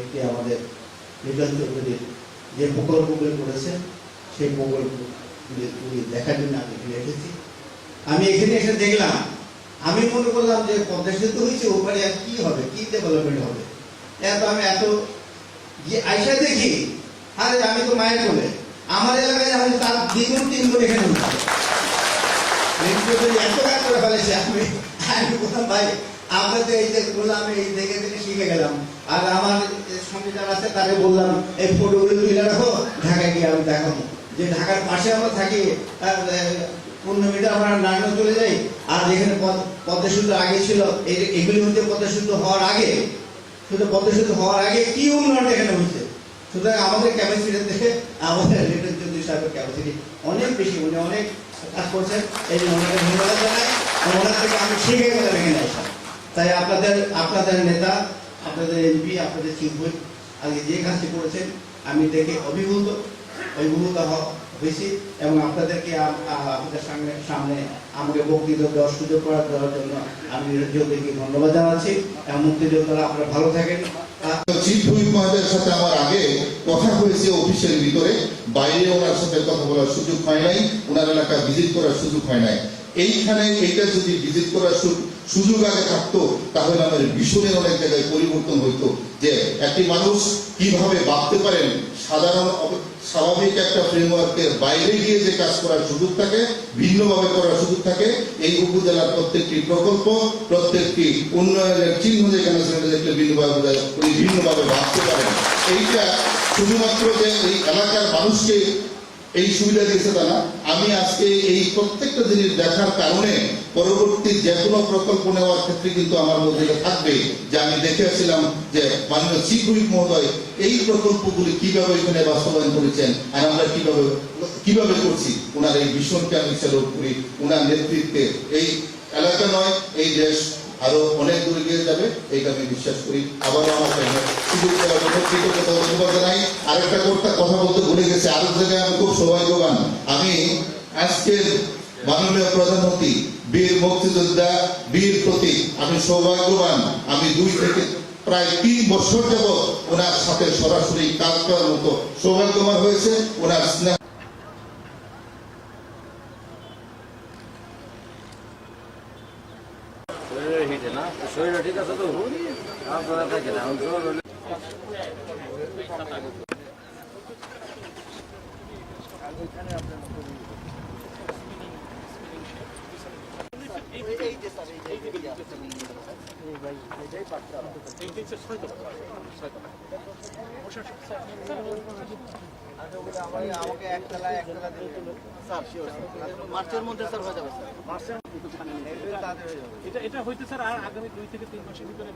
একটি আমাদের চৌধুরীর যে প্রকল্পগুলি করেছেন, সেই প্রকল্পগুলি দেখার জন্য আমি এখানে এসেছি। আমি এখানে এসে দেখলাম, আমি মনে করলাম যে পদ্মা সেতু হয়েছে ওখানে আর কি হবে, কি ডেভেলপমেন্ট হবে? এত আমি এত যে আইসা দেখি, আরে আমি তো মায়ের কোলে। আমার এলাকায় আমি তার দ্বিগুণ, তিনগুণ এখানে আমি আমি বললাম, ভাই আপনাদের এই যে বললাম এই দেখে দেখে শিখে গেলাম। আর আমার আছে, তাকে বললাম, এই ফটোগুলো তুলে রাখো, ঢাকায় গিয়ে আমি যে ঢাকার পাশে আমরা থাকি পনেরো মিটার আমরা নারায়ণ চলে যাই, আর যেখানে পদ- পদ্মা সেতু আগে ছিল, এই- এগুলি হচ্ছে পদ্মা সেতু হওয়ার আগে। শুধু পদ্মা সেতু হওয়ার আগে কি উন্নয়ন এখানে হয়েছে? সুতরাং আমাদের ক্যাপাসিটি দেখে, আমাদের রিটার্ন চৌধুরী সাহেবের অনেক বেশি উনি অনেক আমি তাই আপনাদের আপনাদের নেতা, আপনাদের এমপি আপনাদের আজকে যে কাজটি করেছেন, আমি দেখে অভিভূত অভিভূত হয়েছি এবং আপনাদেরকে আপনাদের সামনে সামনে আমাকে বক্তৃতা দেওয়ার সুযোগ করে দেওয়ার জন্য আমি ধন্যবাদ জানাচ্ছি। এবং মুক্তিযোদ্ধারা আপনারা ভালো থাকেন। চিফ হুইপ মহাদের সাথে আমার অফিসের ভিতরে বাইরে ওনার সাথে কথা বলার সুযোগ হয় নাই, ওনার এলাকা ভিজিট করার সুযোগ হয় নাই। এইখানে এইটা যদি ভিজিট করার সুযোগ আগে থাকতো, তাহলে আমাদের ভীষণের অনেক জায়গায় পরিবর্তন হইতো, যে একটি মানুষ কীভাবে ভাবতে পারেন? সাধারণ স্বাভাবিক একটা ফ্রেমওয়ার্কের বাইরে গিয়ে যে কাজ করার সুযোগ থাকে, ভিন্নভাবে করার সুযোগ থাকে, এই উপজেলার প্রত্যেকটি প্রকল্প, প্রত্যেকটি উন্নয়নের চিহ্ন যেখানে সেখানে দেখলে ভিন্নভাবে ভিন্নভাবে ভাবতে পারেন। এইটা শুধুমাত্র যে এই এলাকার মানুষকে এই সুবিধা দিয়েছে তা না আমি আজকে এই প্রত্যেকটা জিনিস দেখার কারণে পরবর্তী যে কোনো প্রকল্প নেওয়ার ক্ষেত্রে কিন্তু আমার মধ্যে থাকবে যে আমি দেখে আসছিলাম যে মাননীয় হুইপ মহোদয় এই প্রকল্পগুলি কীভাবে এখানে বাস্তবায়ন করেছেন আর আমরা কীভাবে কীভাবে করছি? ওনার এই ভীষণকে আমি স্যালুট করি ওনার নেতৃত্বে এই এলাকা নয়, এই দেশ আরও অনেক দূরে গিয়ে যাবে এইটা আমি বিশ্বাস করি। আবারও আমার সুযোগ দেওয়ার জন্য কৃতজ্ঞতা ধন্যবাদ জানাই। আরেকটা কথা কথা বলতে ভুলে গেছি আরেক জায়গায় আমি খুব সৌভাগ্যবান। আমি আজকের মাননীয় প্রধানমন্ত্রী বীর মুক্তিযোদ্ধা, বীর প্রতীক, আমি সৌভাগ্যবান। আমি দুই থেকে প্রায় তিন বছর যাব ওনার সাথে সরাসরি কাজ করার মতো সৌভাগ্যবান হয়েছে, ওনার স্নেহ ঠিক আছে তো আপনারা থাকে না আমি আমাকে একতলা একতলা মার্চের মধ্যে স্যার হয়ে যাবে, স্যার। মার্চের এটা এটা হইতে স্যার আর আগামী দুই থেকে তিন মাসের ভিতরে